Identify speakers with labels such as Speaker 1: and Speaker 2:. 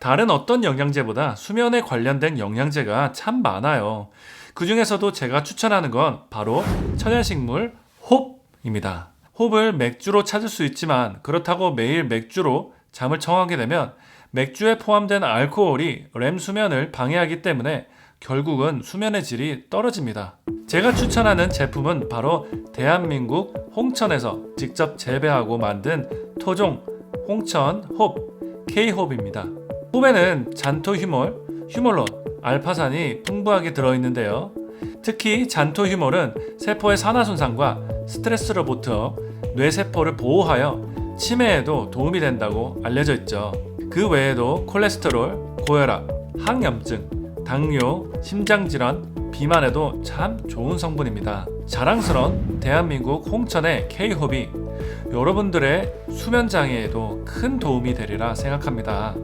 Speaker 1: 다른 어떤 영양제보다 수면에 관련된 영양제가 참 많아요. 그 중에서도 제가 추천하는 건 바로 천연식물 홉입니다. 홉을 맥주로 찾을 수 있지만 그렇다고 매일 맥주로 잠을 청하게 되면 맥주에 포함된 알코올이 렘 수면을 방해하기 때문에 결국은 수면의 질이 떨어집니다. 제가 추천하는 제품은 바로 대한민국 홍천에서 직접 재배하고 만든 토종 홍천 홉 K홉입니다. 홉에는 잔토 휴몰, 휴몰론, 알파산이 풍부하게 들어있는데요. 특히 잔토 휴몰은 세포의 산화 손상과 스트레스로부터 뇌세포를 보호하여 치매에도 도움이 된다고 알려져 있죠. 그 외에도 콜레스테롤, 고혈압, 항염증, 당뇨, 심장질환, 비만에도 참 좋은 성분입니다. 자랑스러운 대한민국 홍천의 K홉이 여러분들의 수면 장애에도 큰 도움이 되리라 생각합니다.